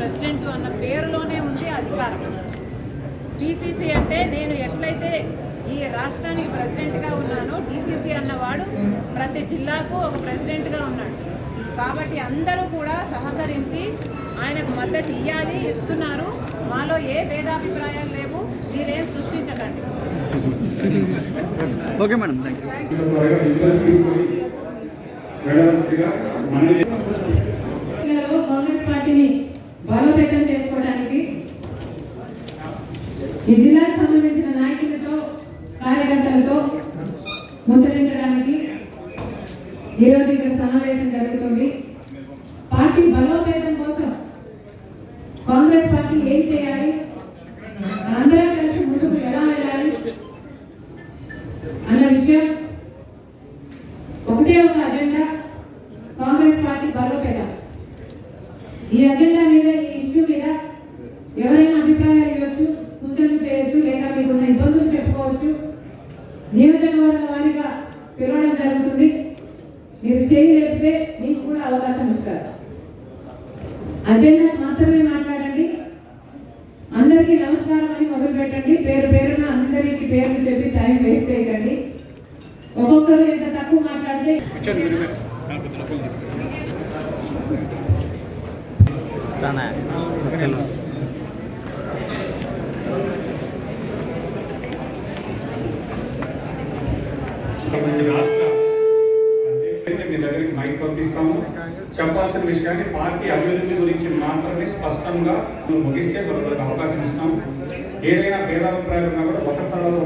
President అన్న పేరులోనే ఉంది అధికారం. డిసిసి అంటే నేను ఎట్లయితే ఈ రాష్ట్రానికి ప్రెసిడెంట్గా ఉన్నానో డిసిసి అన్నవాడు ప్రతి జిల్లాకు ఒక ప్రెసిడెంట్గా ఉన్నాడు. కాబట్టి అందరూ కూడా సహకరించి ఆయనకు మద్దతు ఇవ్వాలి ఇస్తున్నారు. మాలో ఏ భేదాభిప్రాయాలు లేవు మీరేం సృష్టించకండి. ఓకే మేడం థ్యాంక్ యూ ఈ జిల్లాకు సంబంధించిన నాయకులతో కార్యకర్తలతో ముద్రించడానికి ఈరోజు ఇక్కడ సమావేశం జరుగుతుంది. పార్టీ బలోపేతం కోసం కాంగ్రెస్ పార్టీ ఏం చేయాలి? అందరం కలిసి ముందుకు ఎలా వెళ్ళాలి? అన్న విషయం ఒకటే ఒక అజెండా కాంగ్రెస్ పార్టీ బలోపేతం. ఈ అజెండా మీద ఈ ఇష్యూ మీద ఎవరైనా అభిప్రాయాలు ఇవ్వచ్చు సూచనలు లేదా మీకున్న ఇబ్బందులు చెప్పుకోవచ్చు. నియోజకవర్గ వారిగా పిలవడం జరుగుతుంది. మీరు చేయి లేపితే మీకు కూడా అవకాశం ఇస్తారు. అజెండా మాత్రమే మాట్లాడండి. అందరికీ నమస్కారం అని మొదలు పెట్టండి పేరు పేరున అందరికీ పేర్లు చెప్పి టైం వేస్ట్ చేయకండి. ఒక్కొక్కరు ఎంత తక్కువ మాట్లాడితే మీ దగ్గరికి మైక్ పంపిస్తాము చెప్పాల్సిన విషయాన్ని పార్టీ అభివృద్ధి గురించి మాత్రమే స్పష్టంగా ముగిస్తే మనకు అవకాశం ఇస్తాము. ఏదైనా భేదాభిప్రాయాలు ఉన్నా కూడా ఒక తలలో